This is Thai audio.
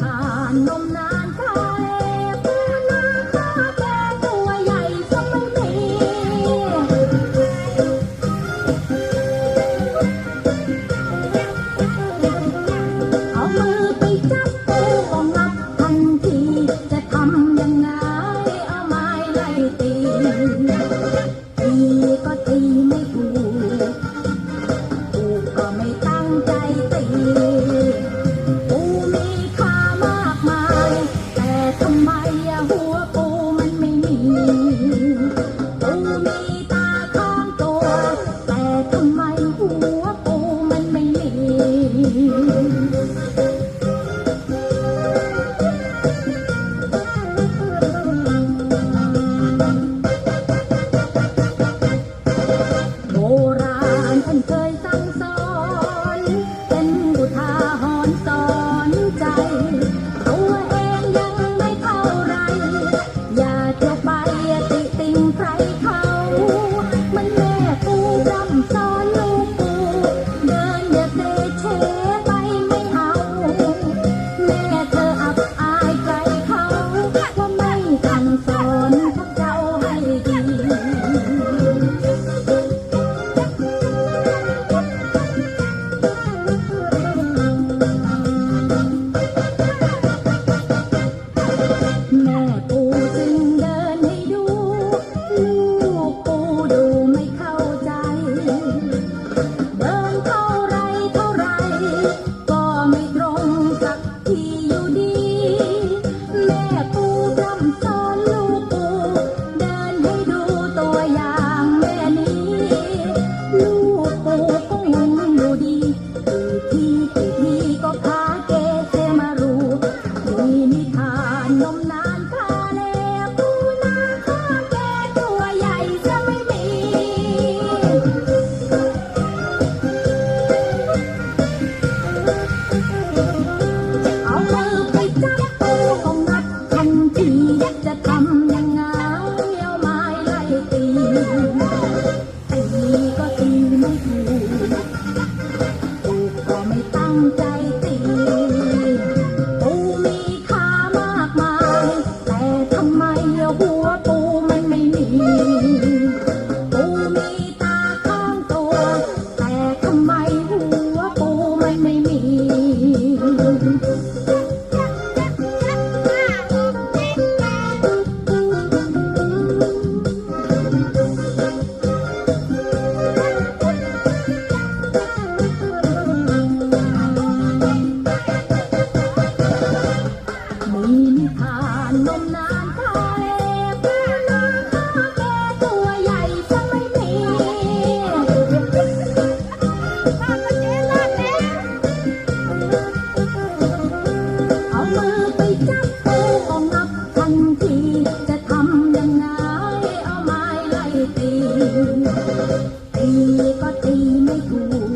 ผ่านนมนานเท่า Maria. มีทานนมนานทะเลน้ำข้าแกตัวใหญ่สมัยนี้ เอามือไปจับปูออกนับทันที จะทำยังไงเอาไม้ไล่ตี ตีก็ตีไม่ถูก